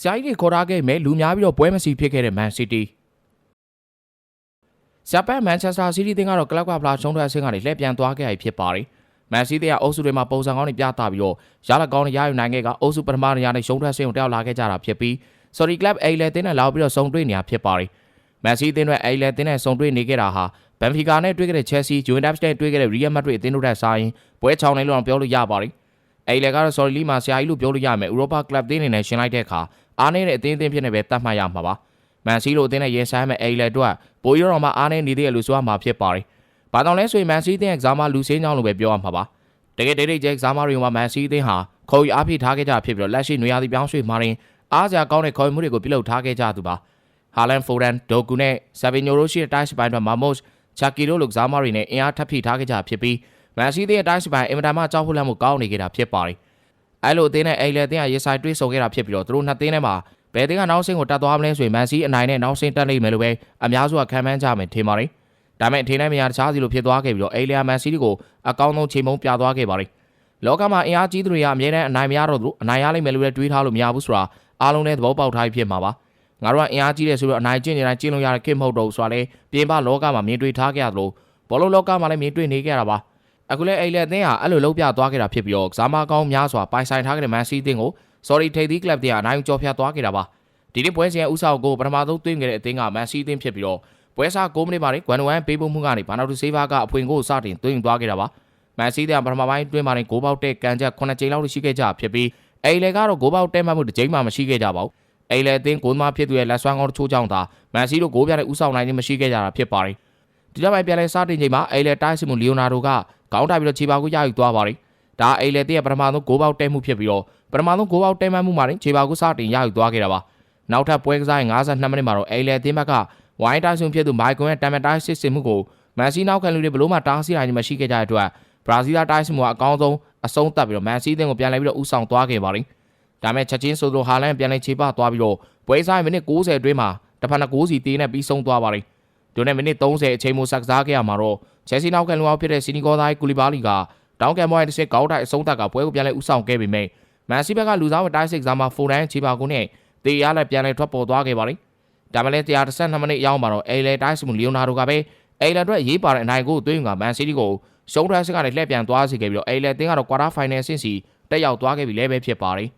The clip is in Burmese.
ဆရာကြီးတွေခေါ်ထားခဲ့မယ်လူများပြီးတော့ပွဲမစီဖြစ်ခဲ့တဲ့ Man City ဂျပန်မန်ချက်စတာစီးတီးတင်းကတော့ကလပ်ကဖလားရှုံးထွက်အဆင့်ကနေလှည့်ပြန်သွားခဲ့ရဖြစ်ပါတယ်။မန်စီးတီးကအုပ်စုတွေမှာပုံစံကောင်းတွေပြသပြီးတော့ရလကောင်းတွေရယူနိုင်ခဲ့ကအုပ်စုပထမနေရာနဲ့ရှုံးထွက်ဆင့်ကိုတက်ရောက်လာခဲ့ကြတာဖြစ်ပြီး Sorry Club အိလေတင်းနဲ့လာပြီးတော့စုံတွေ့နေရဖြစ်ပါတယ်။မန်စီးတင်းနဲ့အိလေတင်းနဲ့စုံတွေ့နေခဲ့တာဟာဘန်ဖီကာနဲ့တွေ့ခဲ့တဲ့ Chelsea, Juventus နဲ့တွေ့ခဲ့တဲ့ Real Madrid အသင်းတို့ထက်စာရင်ပွဲချောင်းနေလို့တော့ပြောလို့ရပါတယ်။ အိလေကတော့ Sorry Lee မှာဆရာကြီးလို့ပြောလို့ရမယ်။ Europa Club တင်းနေနဲ့ရှင်းလိုက်တဲ့အခါအားနေတဲ့အသင်းအသင်းဖြစ်နေပဲတတ်မှတ်ရမှာပါ။မန်စီလိုအသင်းနဲ့ရင်ဆိုင်မဲ့အိမ်လက်တို့ကပိုရောတော်မှာအားနေနေသေးတယ်လို့ဆိုရမှာဖြစ်ပါတယ်။ဘာကြောင့်လဲဆိုရင်မန်စီအသင်းကစားမလူစင်းကြောင်းလို့ပဲပြောရမှာပါ။တကယ်ဒိတ်ဒိတ်ကျဲကစားမတွေမှာမန်စီအသင်းဟာခေါ်ယူအားဖြည့်ထားခဲ့ကြဖြစ်ပြီးတော့လက်ရှိနွေရာသီပြောင်းရွှေ့မှာရင်အားစရာကောင်းတဲ့ခေါ်ယူမှုတွေကိုပြုလုပ်ထားခဲ့ကြသူပါ။ဟာလန်ဖိုဒန်ဒိုကူနဲ့ဆာဗီညိုရိုရှိတဲ့တိုက်စပိုင်းတွေမှာမော့စ်ချာကီတို့လိုကစားမတွေနဲ့အင်အားထပ်ဖြည့်ထားခဲ့ကြဖြစ်ပြီး မန်စီအသင်းရဲ့တိုက်စပိုင်းအင်မတန်မှကြောက်ဖို့လန့်မှုကောင်းနေကြတာဖြစ်ပါတယ်။အဲလိုအသင်းနဲ့အိမ်လက်အသင်းကရေဆိုင်တွေးဆုံခဲ့တာဖြစ်ပြီးတော့သူတို့နှစ်သင်းထဲမှာဘယ်တင်းကနောက်ဆင်းကိုတက်သွားမလဲဆိုရင်မန်စီအနိုင်နဲ့နောက်ဆင်းတက်လိမ့်မယ်လို့ပဲအများစုကခံမှန်းကြမယ်ထင်ပါတယ်။ဒါပေမဲ့အထင်နဲ့မရတခြားစီလိုဖြစ်သွားခဲ့ပြီးတော့အေလီယာမန်စီကိုအကောင်းဆုံးချိန်မုံပြသွားခဲ့ပါတယ်။လောကမှာအင်အားကြီးသူတွေကအမြဲတမ်းအနိုင်မရတော့သူအနိုင်ရလိမ့်မယ်လို့လည်းတွေးထားလို့မရဘူးဆိုတာအားလုံးလည်းသဘောပေါက်ထားဖြစ်မှာပါ။ငါတို့ကအင်အားကြီးတယ်ဆိုတော့အနိုင်ကျင့်နေတိုင်းကျင့်လို့ရတဲ့ခေတ်မဟုတ်တော့ဘူးဆိုတာလည်းပြင်ပလောကမှာမြင်တွေ့ထားခဲ့ရသလိုဘောလုံးလောကမှာလည်းမြင်တွေ့နေခဲ့ရတာပါ။ အခုလည်းအိလေအသင်းဟာအဲ့လိုလုံးပြသွားခဲ့တာဖြစ်ပြီးတော့ကစားမကောင်းများစွာပိုင်ဆိုင်ထားခဲ့တဲ့မန်စီအသင်းကို sorry ထိပ်သီးကလပ်တွေကအနိုင်ကြော်ဖြတ်သွားခဲ့တာပါ။ဒီနေ့ပွဲစဉ်ရဲ့ဥဆောင်ကိုပထမဆုံးသွင်းခဲ့တဲ့အသင်းကမန်စီအသင်းဖြစ်ပြီးတော့ပွဲစား9မိနစ်မှာဂွမ်နဝမ်ပေးပို့မှုကနေဘာနောက်တူဆေးဗာကအဖွင့်ကိုစတင်သွင်းသွားခဲ့တာပါ။မန်စီအသင်းကပထမပိုင်းတွင်းမှာဂိုးပေါက်တဲ့ကန်ချက်9ကြိမ်လောက်ရှိခဲ့ကြဖြစ်ပြီးအိလေကတော့ဂိုးပေါက်တဲ့မှတ်မှုတစ်ကြိမ်မှမရှိခဲ့ကြပါဘူး။အိလေအသင်းဂိုးသမားဖြစ်သူရဲ့လက်ဆွမ်းကောင်းတချို့ကြောင့်သာမန်စီတို့ဂိုးပြတဲ့ဥဆောင်နိုင်ခြင်းမရှိခဲ့ကြတာဖြစ်ပါတယ်။ ဒီနောက်ပိုင်းပြန်လဲစတင်ချိန်မှာအိလေတိုက်စစ်မှုလီယိုနာဒိုကခေါင်းတိုက်ပြီးတော့ခြေပါကိုရယူသွားပါတယ်။ဒါအိလေတဲ့ပထမဆုံးဂိုးပေါက်တဲ့မှုဖြစ်ပြီးတော့ပထမဆုံးဂိုးပေါက်တဲ့မှတ်မှုမှာခြေပါကိုစတင်ရယူသွားခဲ့တာပါ။နောက်ထပ်ပွဲကစားရင်52မိနစ်မှာတော့အိလေအသင်းဘက်ကဝိုင်းတိုက်ဆုံဖြစ်သူမိုက်ကွန်ရဲ့တမ်မတိုက်စစ်စစ်မှုကိုမန်စီနောက်ခံလူတွေဘလို့မှတားဆီးနိုင်မရှိခဲ့ကြတဲ့အတွက်ဘရာဇီးသားတိုက်စစ်မှုကအကောင်းဆုံးအဆုံးသတ်ပြီးတော့မန်စီအသင်းကိုပြန်လဲပြီးတော့ဥဆောင်သွားခဲ့ပါတယ်။ဒါမဲ့ချက်ချင်းဆိုလိုဟာလန်ပြန်လဲခြေပသွားပြီးတော့ပွဲစားမိနစ်60အတွင်းမှာတစ်ဖက်နှစ်9စီတေးနဲ့ပြီးဆုံးသွားပါတယ်။ ဒိုနဲ့မိနစ်30အချိန်မှဆက်စားခဲ့ရမှာတော့ချက်စီနောက်ခံလူအောင်ဖြစ်တဲ့စီနီဂေါသားကူလီဘာလီကတောင်းကန်မွိုင်းတစ်ချက်ကောက်တိုက်အဆုံးသတ်ကပွဲကိုပြန်လဲဥဆောင်ခဲ့ပေမဲ့မန်စီဘက်ကလူစားဝတိုက်စစ်ကစားမှာဖိုဒန်ခြေပါကုန်းနဲ့တေးရလည်းပြန်လဲထွက်ပေါ်သွားခဲ့ပါတယ်။ဒါမှလည်း132မိနစ်ရောက်မှာတော့အေလေတိုက်စမှုလီယိုနာဒိုကပဲအေလန်အတွက်ရေးပါတဲ့အနိုင်ကိုသွင်းကမန်စီးတီကိုရှုံးထွက်စစ်ကနေလှည့်ပြန်သွားစေခဲ့ပြီးတော့အေလန်တင်းကတော့ကွာတာဖိုင်နယ်ဆင့်စီတက်ရောက်သွားခဲ့ပြီလည်းပဲဖြစ်ပါတယ်။